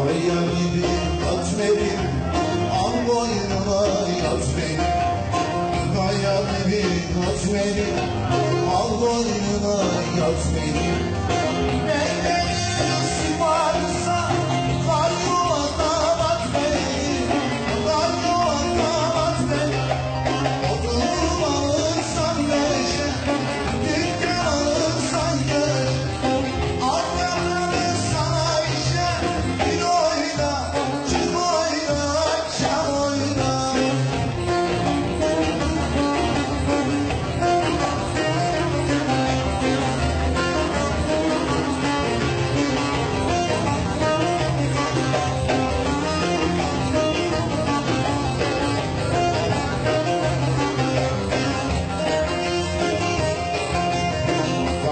Konya gibi at beni Al boynuma yat beni Konya gibi at beni Al boynuma yat beni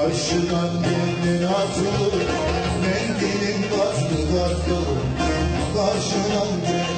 Başına gelin atılır Mendilim battı battı Karşına gelin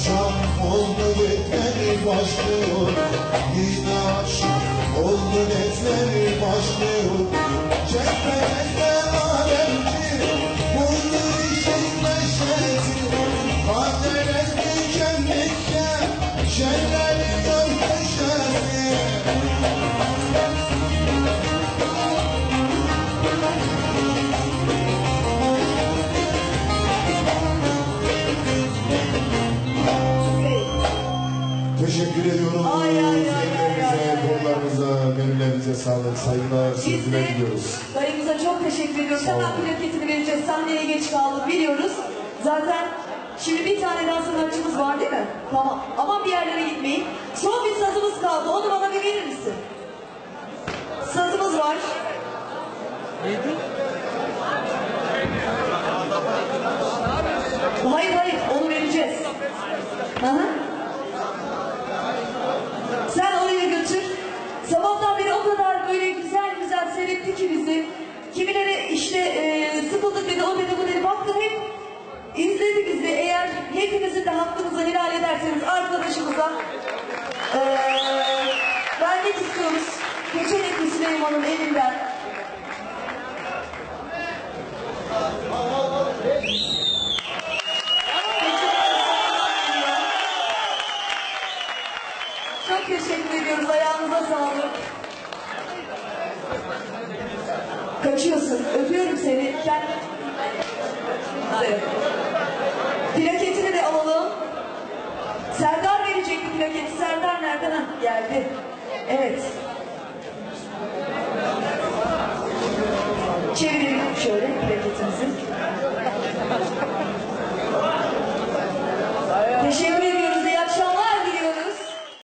Akşam oldu detleri başlıyor. Yine akşam oldu detleri başlıyor. Çekmekte alemci Vurdu işin neşesi Kaderes tükendikçe Şerleri Teşekkür ediyoruz. Ay, ay, ay. kollarınıza, gönüllerinize sağlık, saygılar, sevgiler diliyoruz. dayımıza çok teşekkür ediyoruz. Sağ olun. Hemen plaketini vereceğiz. Sahneye geç kaldık biliyoruz. Zaten şimdi bir tane daha sanatçımız var değil mi? Tamam. Ama bir yerlere gitmeyin. Son bir sazımız kaldı. Onu bana bir verir misin? Sazımız var. Hayır hayır onu vereceğiz. Hı hı. Sıkıldık dedi, o dedi, bu dedi. Baktım hep izledi bizi. Eğer hepinizin de hakkınızı helal ederseniz arkadaşımıza e, vermek istiyoruz. Geçenekli Süleyman'ın elinden. Çok teşekkür ediyoruz. Ayağınıza sağlık. Kaçıyorsun. Seni. Gel. Plaketini de alalım. Serdar verecekti plaketi. Serdar nereden? Geldi. Evet. Çevirelim şöyle.